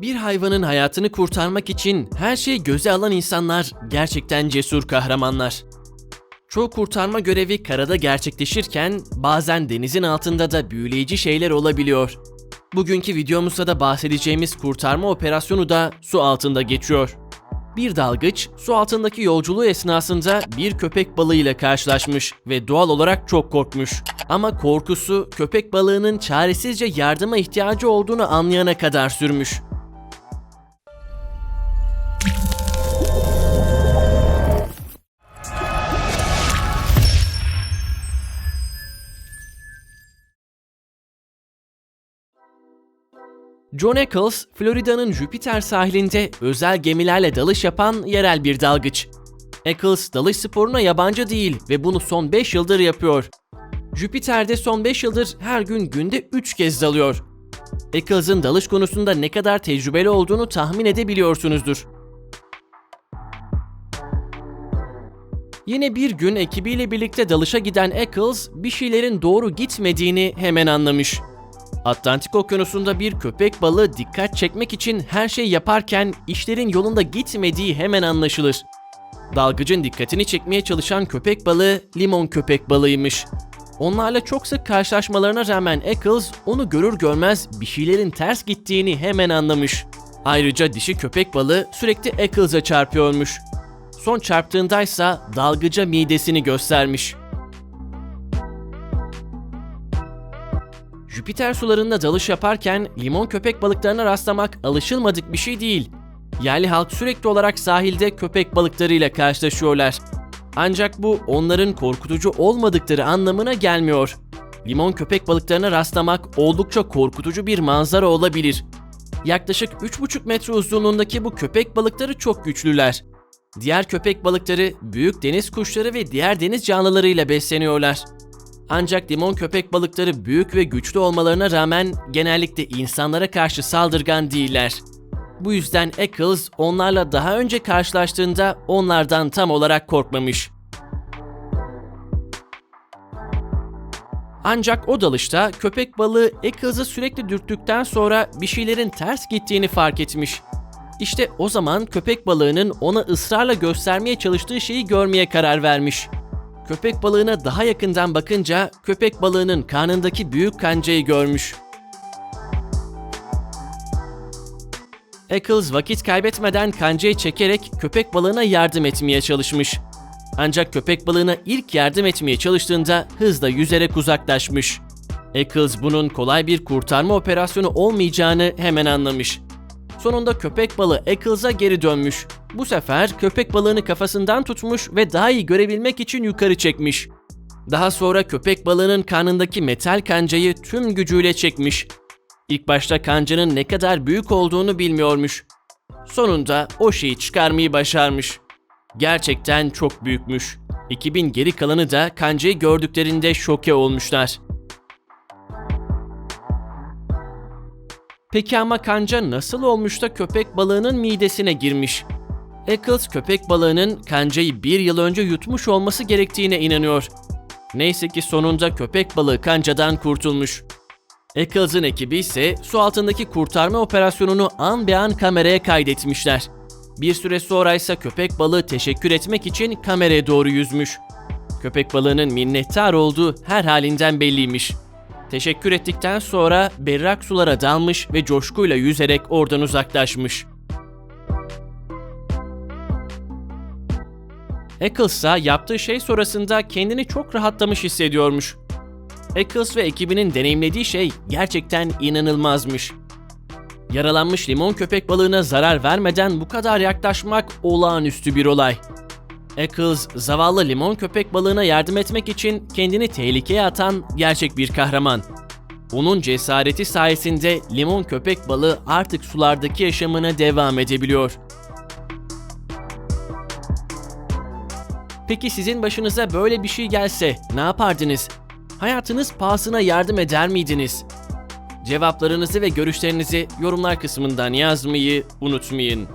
Bir hayvanın hayatını kurtarmak için her şeyi göze alan insanlar gerçekten cesur kahramanlar. Çoğu kurtarma görevi karada gerçekleşirken bazen denizin altında da büyüleyici şeyler olabiliyor. Bugünkü videomuzda da bahsedeceğimiz kurtarma operasyonu da su altında geçiyor. Bir dalgıç su altındaki yolculuğu esnasında bir köpek balığıyla karşılaşmış ve doğal olarak çok korkmuş. Ama korkusu köpek balığının çaresizce yardıma ihtiyacı olduğunu anlayana kadar sürmüş. John Eccles, Florida'nın Jupiter sahilinde özel gemilerle dalış yapan yerel bir dalgıç. Eccles dalış sporuna yabancı değil ve bunu son 5 yıldır yapıyor. Jupiter'de son 5 yıldır her gün günde 3 kez dalıyor. Eccles'ın dalış konusunda ne kadar tecrübeli olduğunu tahmin edebiliyorsunuzdur. Yine bir gün ekibiyle birlikte dalışa giden Eccles bir şeylerin doğru gitmediğini hemen anlamış. Atlantik Okyanusu'nda bir köpek balığı dikkat çekmek için her şey yaparken işlerin yolunda gitmediği hemen anlaşılır. Dalgıcın dikkatini çekmeye çalışan köpek balığı limon köpek balığıymış. Onlarla çok sık karşılaşmalarına rağmen Eccles onu görür görmez bir şeylerin ters gittiğini hemen anlamış. Ayrıca dişi köpek balığı sürekli Eccles'a çarpıyormuş. Son çarptığındaysa dalgıca midesini göstermiş. Jüpiter sularında dalış yaparken limon köpek balıklarına rastlamak alışılmadık bir şey değil. Yerli halk sürekli olarak sahilde köpek balıklarıyla karşılaşıyorlar. Ancak bu onların korkutucu olmadıkları anlamına gelmiyor. Limon köpek balıklarına rastlamak oldukça korkutucu bir manzara olabilir. Yaklaşık 3,5 metre uzunluğundaki bu köpek balıkları çok güçlüler. Diğer köpek balıkları büyük deniz kuşları ve diğer deniz canlılarıyla besleniyorlar. Ancak limon köpek balıkları büyük ve güçlü olmalarına rağmen genellikle insanlara karşı saldırgan değiller. Bu yüzden Eccles onlarla daha önce karşılaştığında onlardan tam olarak korkmamış. Ancak o dalışta köpek balığı Eccles'ı sürekli dürttükten sonra bir şeylerin ters gittiğini fark etmiş. İşte o zaman köpek balığının ona ısrarla göstermeye çalıştığı şeyi görmeye karar vermiş. Köpek balığına daha yakından bakınca köpek balığının karnındaki büyük kancayı görmüş. Eccles vakit kaybetmeden kancayı çekerek köpek balığına yardım etmeye çalışmış. Ancak köpek balığına ilk yardım etmeye çalıştığında hızla yüzerek uzaklaşmış. Eccles bunun kolay bir kurtarma operasyonu olmayacağını hemen anlamış. Sonunda köpek balığı Eccles'a geri dönmüş. Bu sefer köpek balığını kafasından tutmuş ve daha iyi görebilmek için yukarı çekmiş. Daha sonra köpek balığının karnındaki metal kancayı tüm gücüyle çekmiş. İlk başta kancanın ne kadar büyük olduğunu bilmiyormuş. Sonunda o şeyi çıkarmayı başarmış. Gerçekten çok büyükmüş. Ekibin geri kalanı da kancayı gördüklerinde şoke olmuşlar. Peki ama kanca nasıl olmuş da köpek balığının midesine girmiş? Eccles köpek balığının kancayı bir yıl önce yutmuş olması gerektiğine inanıyor. Neyse ki sonunda köpek balığı kancadan kurtulmuş. Eccles'ın ekibi ise su altındaki kurtarma operasyonunu an be an kameraya kaydetmişler. Bir süre sonra ise köpek balığı teşekkür etmek için kameraya doğru yüzmüş. Köpek balığının minnettar olduğu her halinden belliymiş. Teşekkür ettikten sonra berrak sulara dalmış ve coşkuyla yüzerek oradan uzaklaşmış. Eccles yaptığı şey sonrasında kendini çok rahatlamış hissediyormuş. Eccles ve ekibinin deneyimlediği şey gerçekten inanılmazmış. Yaralanmış limon köpek balığına zarar vermeden bu kadar yaklaşmak olağanüstü bir olay. Eccles, zavallı limon köpek balığına yardım etmek için kendini tehlikeye atan gerçek bir kahraman. Onun cesareti sayesinde limon köpek balığı artık sulardaki yaşamına devam edebiliyor. Peki sizin başınıza böyle bir şey gelse ne yapardınız? Hayatınız pahasına yardım eder miydiniz? Cevaplarınızı ve görüşlerinizi yorumlar kısmından yazmayı unutmayın.